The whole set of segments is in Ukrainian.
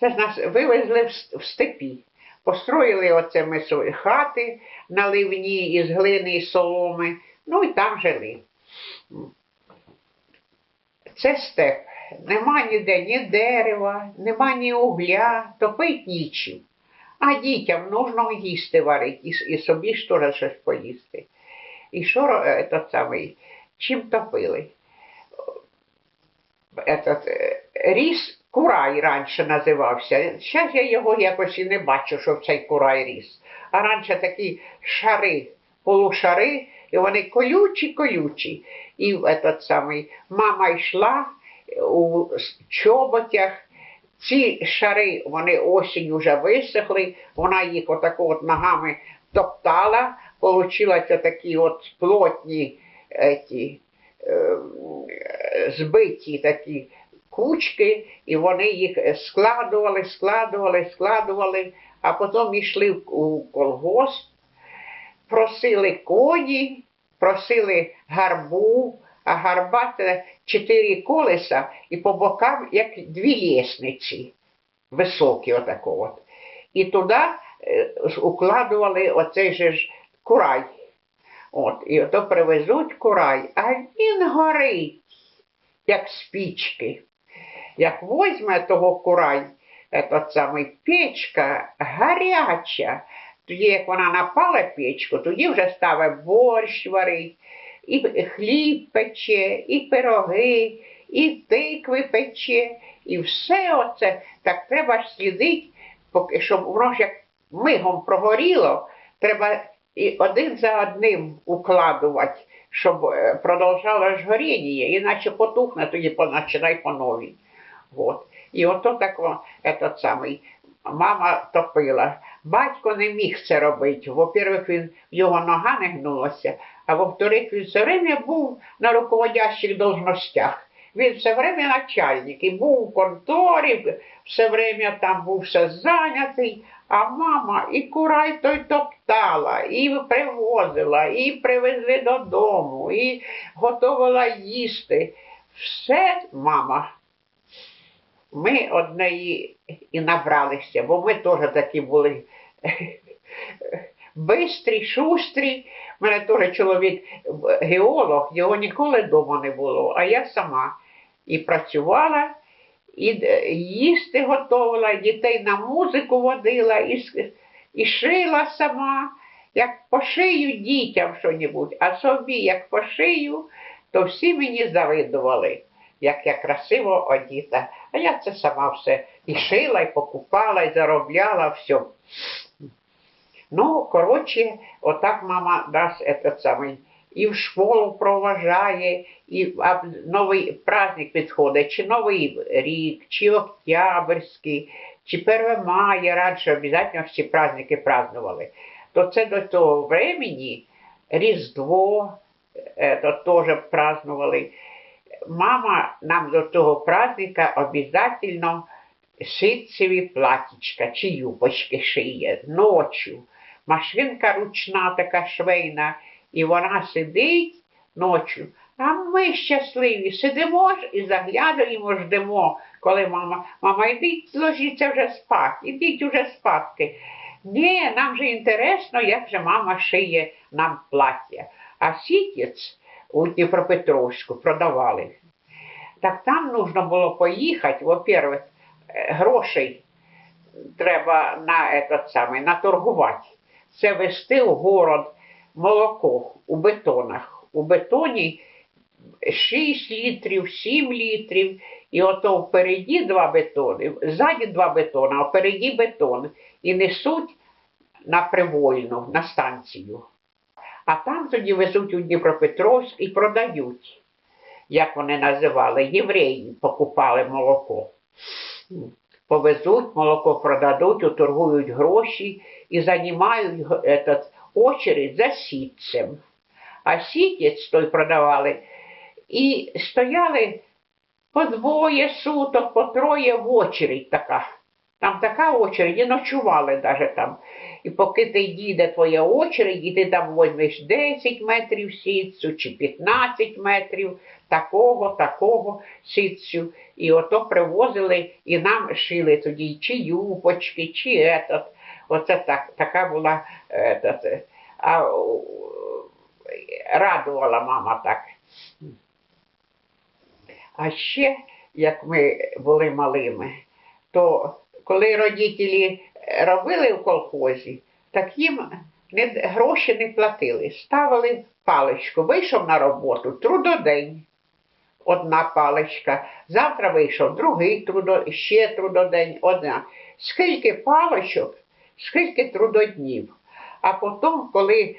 Це ж нас вивезли в степі. Построїли оце ми свої хати наливні із глини і соломи, ну і там жили. Це степ. Нема ніде ні дерева, нема ні угля, топить нічим. А дітям нужно їсти варити, і, собі ж теж щось поїсти. І що тот самий, чим топили? Этот, е, ріс курай раніше називався. Зараз я його якось і не бачу, що цей курай ріс. А раніше такі шари, полушари, і вони колючі, колючі. І этот самий, мама йшла у чоботях. Ці шари, вони осінь вже висохли, вона їх отако от ногами топтала, получилися такі от плотні еті, е, збиті такі кучки, і вони їх складували, складували, складували, а потім йшли у колгосп, просили коні, просили гарбу, а гарба це чотири колеса і по бокам як дві лісниці, високі отако от. І туди е, укладували оцей же ж курай. От, і ото привезуть курай, а він горить, як спічки. Як возьме того курай, этот самий печка гаряча, тоді як вона напала печку, тоді вже ставить борщ варить, і хліб пече, і пироги, і тикви пече, і все оце. Так треба ж слідити, поки щоб воно ж як мигом прогоріло, треба і один за одним укладувати, щоб е, продовжало ж горіння, іначе потухне, тоді починай по новій. Вот. І ото тако, этот самий, мама топила. Батько не міг це робити. Во-первых, він, його нога не гнулася, а во-вторых, він все время був на руководящих должностях. Він все время начальник і був у конторі, все время там був все зайнятий, а мама і курай той топтала, і привозила, і привезли додому, і готувала їсти. Все мама. Ми одної і набралися, бо ми теж такі були бистрі, шустрі. У мене теж чоловік геолог, його ніколи вдома не було, а я сама і працювала, і їсти готувала, дітей на музику водила, і, і шила сама. Як пошию дітям що-небудь, а собі як пошию, то всі мені завидували, як я красиво одіта. А я це сама все і шила, і покупала, і заробляла, все. Ну, коротше, отак мама дасть этот самий. І в школу проважає, і новий праздник підходить, чи Новий рік, чи Октябрьський, чи 1 мая, раніше обов'язково всі праздники празднували. То це до того времени Різдво е, то теж празднували. Мама нам до того праздника обов'язково ситцеві платічка чи юбочки шиє ночі. Машинка ручна така швейна, і вона сидить ночі. А ми щасливі, сидимо і заглядаємо, ждемо, коли мама, мама, йдіть, ложіться вже спати, ідіть уже спадки. Ні, нам же інтересно, як же мама шиє нам плаття. А сітєць у Дніпропетровську продавали. Так там нужно було поїхати, во-первых, е, грошей треба на этот самий, наторгувати. Це вести в город молоко у бетонах. У бетоні 6 літрів, 7 літрів, і ото впереді два бетони, ззаді два бетони, а впереді бетон. І несуть на привольну, на станцію. А там тоді везуть у Дніпропетровськ і продають, як вони називали, євреї покупали молоко. Повезуть, молоко продадуть, уторгують гроші і займають этот, очередь за сітцем. А сітець той продавали і стояли по двоє суток, по троє в очередь така. Там така очередь, і ночували навіть там. І поки ти йде твоя очередь, і ти там візьмеш 10 метрів сітцю чи 15 метрів такого, такого сітцю. І ото привозили і нам шили тоді чи юпочки, чи етот. Оце так, така була етот, а, радувала мама так. А ще, як ми були малими, то коли родителі робили в колхозі, так їм не, гроші не платили. Ставили паличку, вийшов на роботу, трудодень. Одна паличка. Завтра вийшов другий трудо, ще трудодень, одна. Скільки паличок, скільки трудоднів. А потім, коли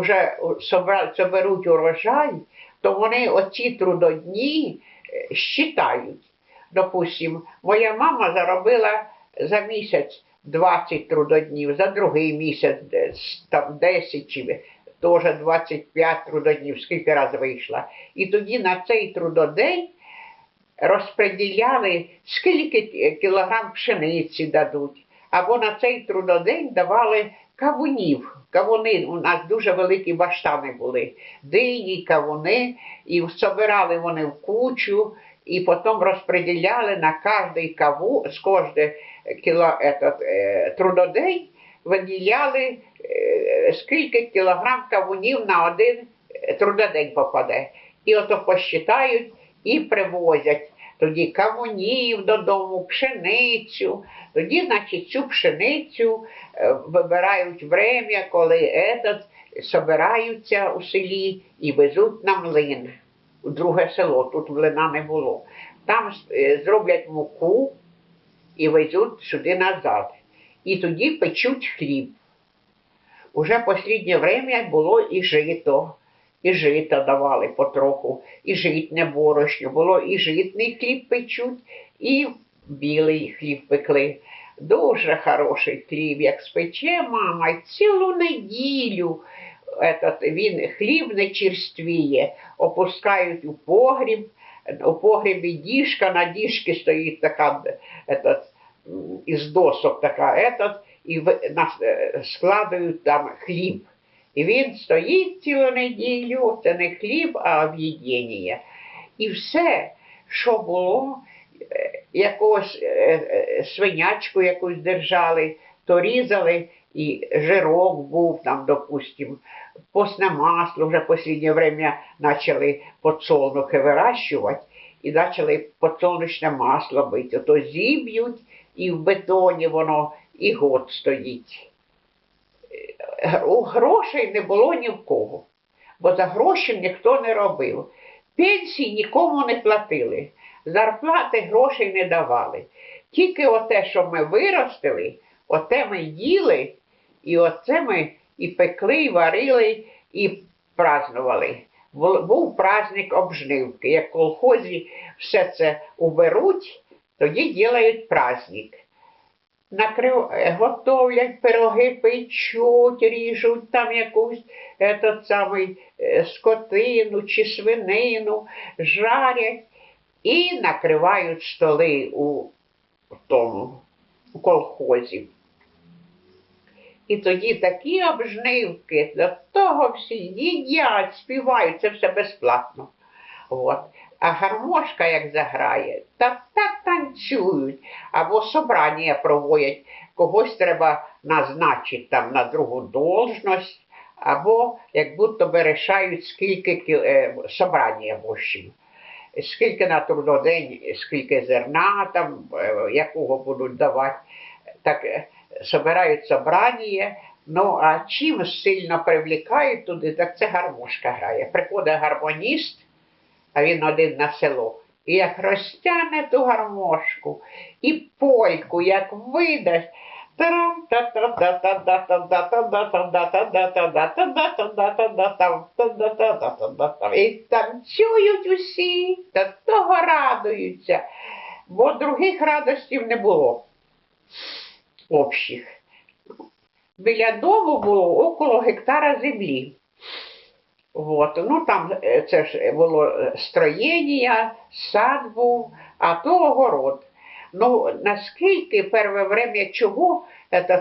вже соберуть урожай, то вони оці трудодні е, щитають. Допустим, моя мама заробила за місяць 20 трудоднів, за другий місяць там 10 чи теж 25 трудоднів, скільки раз вийшла. І тоді на цей трудодень розподіляли, скільки кілограм пшениці дадуть. Або на цей трудодень давали кавунів. Кавуни у нас дуже великі баштани були. Дині, кавуни, і собирали вони в кучу, і потім розподіляли на кожний каву, з кожного кіло, этот, е, трудодень виділяли, е, скільки кілограм кавунів на один трудодень попаде. І ото посчитають і привозять тоді кавунів додому, пшеницю. Тоді, значить, цю пшеницю е, вибирають врем'я, коли этот, собираються у селі і везуть на млин у друге село, тут млина не було. Там е, зроблять муку і везуть сюди назад. І тоді печуть хліб. Уже останнє время було і жито, і жито давали потроху, і житне борошно, було і житний хліб печуть, і білий хліб пекли. Дуже хороший хліб, як спече мама, цілу неділю этот, він хліб не черствіє, опускають у погріб, у погрібі діжка, на діжці стоїть така этот, із досок така, этот, і е, складають там хліб. І він стоїть цілу неділю, це не хліб, а об'єднання. І все, що було, е, якогось е, свинячку якусь держали, то різали, і жирок був там, допустим, постне масло, вже в останнє время почали подсолнухи вирощувати і почали подсолнечне масло бити. То зіб'ють і в бетоні воно і год стоїть. Грошей не було ні в кого, бо за гроші ніхто не робив. Пенсії нікому не платили, зарплати грошей не давали. Тільки оте, що ми виростили, оте ми їли, і оце ми і пекли, і варили, і празнували. Був праздник обжнивки. Як в колхозі все це уберуть, тоді ділають праздник. Накрив, е, готовлять пироги, печуть, ріжуть там якусь этот самий, е, скотину чи свинину, жарять і накривають столи у тому у колхозі. І тоді такі обжнивки, до того всі їдять, співають, це все безплатно. От. А гармошка, як заграє, так так танцюють, або собрання проводять, когось треба назначити там на другу должність, або як будто би рішають, скільки е, собрання в. Скільки на трудодень, скільки зерна там, е, якого будуть давати. Так е, собирають собрання, ну а чим сильно привлікають туди, так це гармошка грає. Приходить гармоніст, а він один на село. І як розтягне ту гармошку, і польку, як видасть, і танцюють усі, та того радуються, бо других радостів не було общих. Біля дому було около гектара землі. Вот. Ну там е, це ж було строєння, сад був, а то огород. Ну, наскільки перше время чого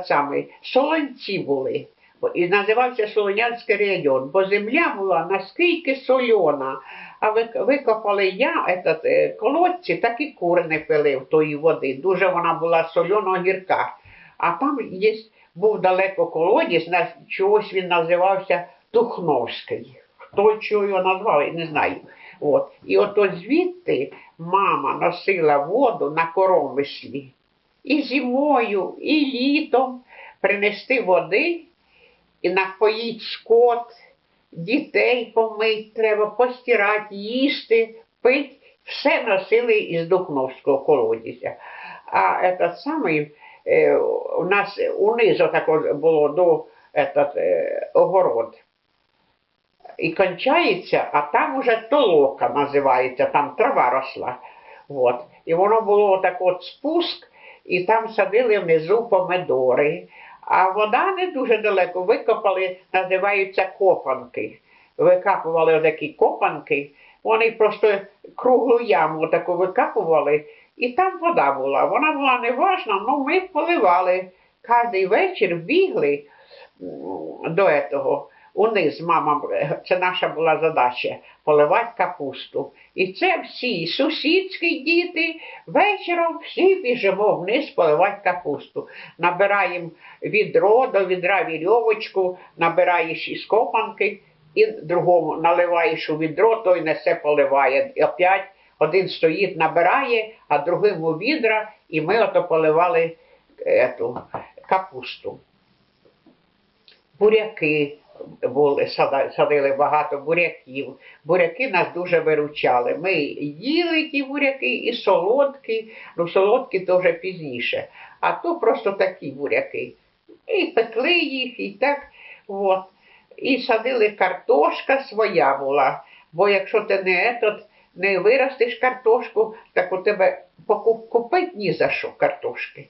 самий, солонці були. І називався Солонянський район, бо земля була наскільки сольона, а ви- викопали я этот, е, колодці, так і кури не пили в тої води. Дуже вона була сольоно гірка. А там є, був далеко колодязь, на чогось він називався Тухновський. Хто чого його назвав, я не знаю. От. І ото звідти мама носила воду на коромислі. І зимою, і літом принести води і напоїть скот, дітей помить треба, постирати, їсти, пить. Все носили із Духновського колодязя. А этот самий, у нас унизу тако було до этот, огород. І кончається, а там уже толока називається, там трава росла. От. І воно було так от спуск, і там садили внизу помидори. А вода не дуже далеко. Викопали, називаються копанки. Викапували такі копанки, вони просто круглу яму таку викапували, і там вода була. Вона була неважна, але ми поливали. Кожний вечір бігли до этого. Униз, мама, це наша була задача поливати капусту. І це всі сусідські діти вечором всі біжимо вниз поливати капусту. Набираємо відро до відра вірьовочку, набираєш із копанки і другому наливаєш у відро, той несе поливає. І опять один стоїть, набирає, а другим у відра, і ми ото поливали ету, капусту. Буряки були, садили багато буряків. Буряки нас дуже виручали. Ми їли ті буряки і солодкі, ну солодкі то вже пізніше. А то просто такі буряки. І пекли їх, і так. От. І садили картошка своя була. Бо якщо ти не, етот, не виростиш картошку, так у тебе купити ні за що картошки.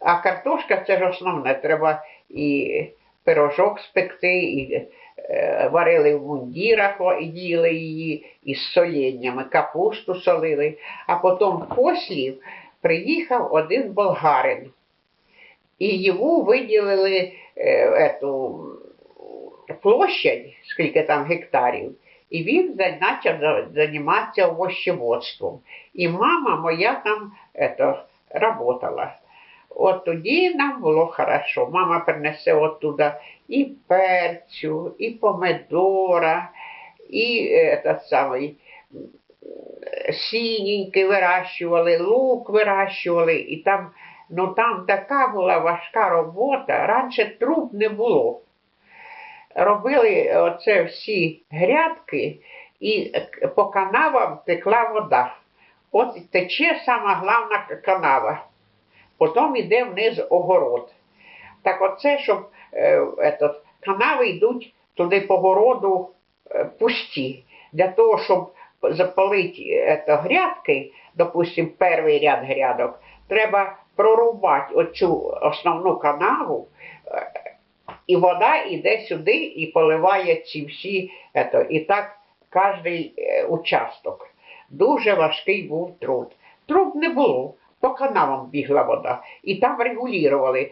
А картошка це ж основне, треба і пирожок спекти, і е, варили в мундірах, і їли її із соленнями, капусту солили. А потім послів приїхав один болгарин. І йому виділили е, ету, площадь, скільки там гектарів, і він почав займатися овощеводством. І мама моя там ето, работала. От тоді нам було хорошо. Мама принесе оттуда і перцю, і помидора, і этот самий сіненький вирощували, лук вирощували, і там, ну там така була важка робота. Раніше труб не було. Робили оце всі грядки, і по канавам текла вода. От тече сама головна канава. Потім йде вниз огород. Так оце, щоб е, этот, канави йдуть туди по городу е, пусті. Для того, щоб запалити ето, грядки, допустим, перший ряд грядок, треба прорубати оцю основну канаву, і вода йде сюди і поливає ці всі, ето, і так кожен участок. Дуже важкий був труд. Труб не було, по канавам бігла вода. І там регулювали.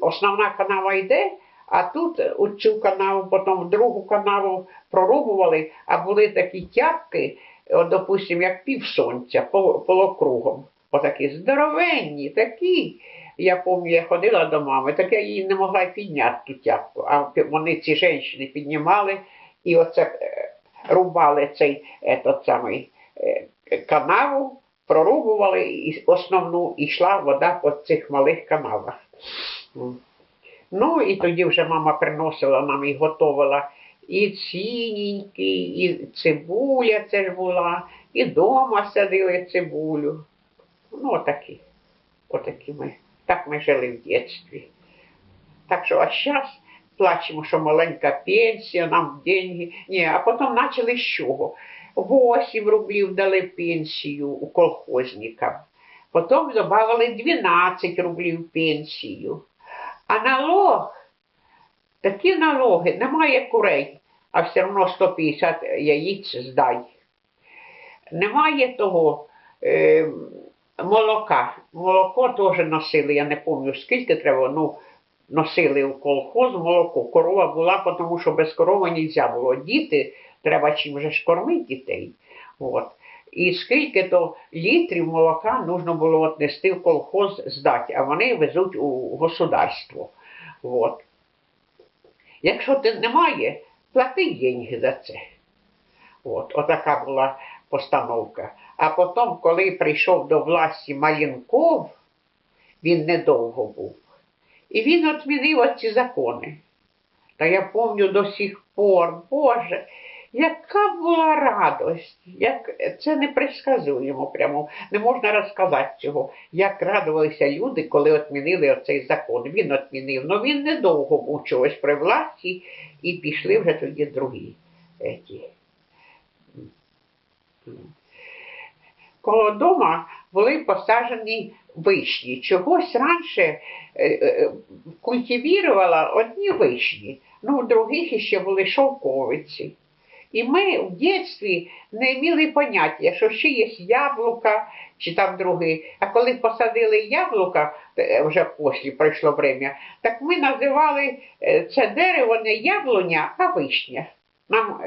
Основна канава йде, а тут у цю канаву, потім в другу канаву прорубували, а були такі тяпки, от, допустим, як півсонця, пол- полокругом. Отакі здоровенні, такі. Я пам'ятаю, я ходила до мами, так я її не могла підняти ту тяпку. А вони ці жінки піднімали і оце е, рубали цей етот самий, е, канаву, прорубували і основну і йшла вода по цих малих канавах. Ну і тоді вже мама приносила нам і готувала і ціненькі, і цибуля це ж була, і дома садили цибулю. Ну, отакі. Отакі ми. Так ми жили в дитинстві. Так що, а зараз плачемо, що маленька пенсія, нам деньги. Ні, а потім почали з чого? 8 рублів дали пенсію у колхозникам. Потім додали 12 рублів пенсію. А налог, такі налоги, немає курей, а все одно 150 яєць здай. Немає того, е, молока. Молоко теж носили, я не пам'ятаю скільки треба, ну, носили в колхоз молоко. Корова була, тому що без корови не можна було. Діти, треба чим же ж кормити дітей. От. І скільки то літрів молока нужно було отнести в колхоз здати, а вони везуть у государство. От. Якщо ти немає, плати деньги за це. От, отака була постановка. А потім, коли прийшов до власті Малінков, він недовго був. І він відмінив оці закони. Та я пам'ятаю до сих пор, Боже, яка була радость, як це не предсказуємо прямо, не можна розказати цього, як радувалися люди, коли відмінили оцей закон. Він відмінив, але він недовго був чогось при власті, і пішли вже тоді другі. Еті. Коло дома були посаджені вишні. Чогось раніше е, е, одні вишні, ну, у других ще були шовковиці. І ми в дитинстві не мали поняття, що ще є яблука чи там другі. А коли посадили яблука, е, вже після пройшло время, так ми називали це дерево не яблуня, а вишня. Нам,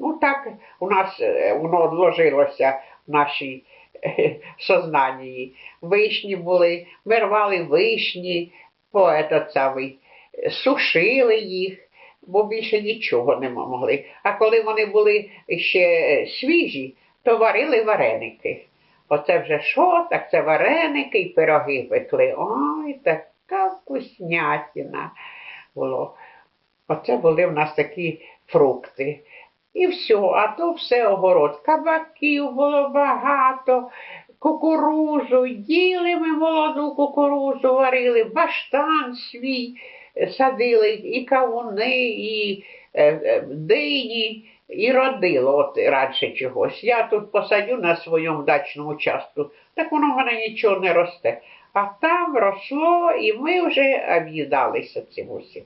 ну так, у нас воно odложилося в нашій е, сознанні. Вишні були, ми рвали вишні, по этот самий, е, сушили їх, бо більше нічого не могли. А коли вони були ще е, свіжі, то варили вареники. Оце вже що? Так це вареники і пироги пекли. Ой, така вкуснятина було. Оце були в нас такі фрукти. І все, а то все огород. Кабаків було багато, кукурузу, їли ми молоду кукурузу, варили, баштан свій е, садили, і кавуни, і е, е, дині, і родило от раніше чогось. Я тут посадю на своєму дачному участку, так воно в мене нічого не росте. А там росло, і ми вже об'їдалися цим усім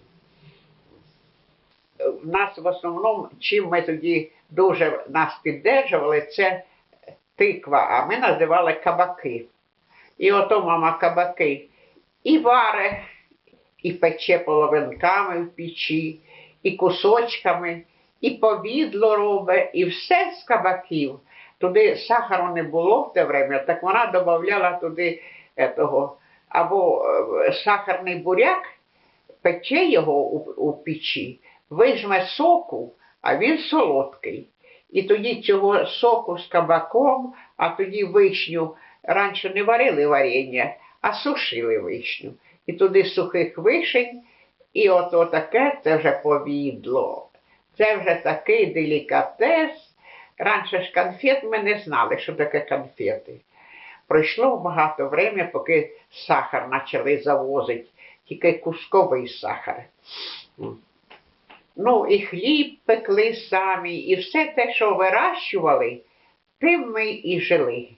в нас в основному, чим ми тоді дуже нас піддержували, це тиква, а ми називали кабаки. І ото мама кабаки і варе, і пече половинками в печі, і кусочками, і повідло робить, і все з кабаків. Туди сахару не було в те время, так вона додавала туди етого, або е, сахарний буряк, пече його у, у печі, вижме соку, а він солодкий. І тоді цього соку з кабаком, а тоді вишню раніше не варили варення, а сушили вишню. І туди сухих вишень, і от таке це вже повідло. Це вже такий делікатес. Раніше ж конфет ми не знали, що таке конфети. Пройшло багато времени, поки сахар почали завозити, тільки кусковий сахар. Ну, і хліб пекли самі, і все те, що вирощували, тим ми і жили.